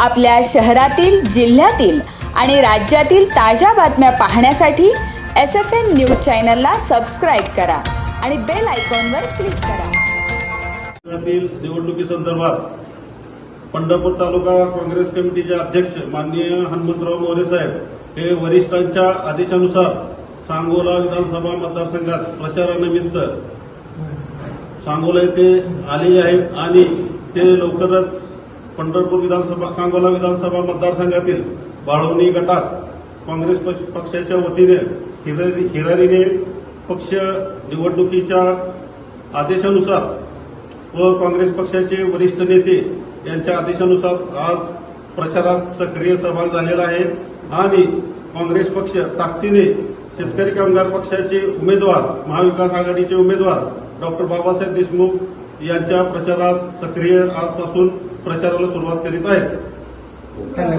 आपल्या शहरातील जिल्ह्यातील आणि राज्यातील ताज्या बातम्या पाहण्यासाठी एस एफ एन न्यूज चॅनलला सबस्क्राईब करा आणि बेल आयकॉनवर क्लिक करा. निवडणुकीसंदर्भात पंढरपूर तालुका काँग्रेस कमिटीचे अध्यक्ष माननीय हनुमंतराव मोरे साहेब हे वरिष्ठांच्या आदेशानुसार सांगोला विधानसभा मतदारसंघात प्रचारानिमित्त सांगोला येथे आलेले आहेत आणि ते लवकरच पंढरपूर विधानसभा सांगोला विधानसभा मतदारसंघातील बाळवणी गटात काँग्रेस पक्ष- पक्षाच्या वतीने हिरारीने पक्ष निवडणुकीच्या आदेशानुसार व काँग्रेस पक्षाचे वरिष्ठ नेते यांच्या आदेशानुसार आज प्रचारात सक्रिय सहभाग झालेला आहे आणि काँग्रेस पक्ष ताकदीने शेतकरी कामगार पक्षाचे उमेदवार महाविकास आघाडीचे उमेदवार डॉक्टर बाबासाहेब देशमुख यांच्या प्रचारात सक्रिय आजपासून प्रचाराला सुरुवात करीत आहेत. धन्यवाद.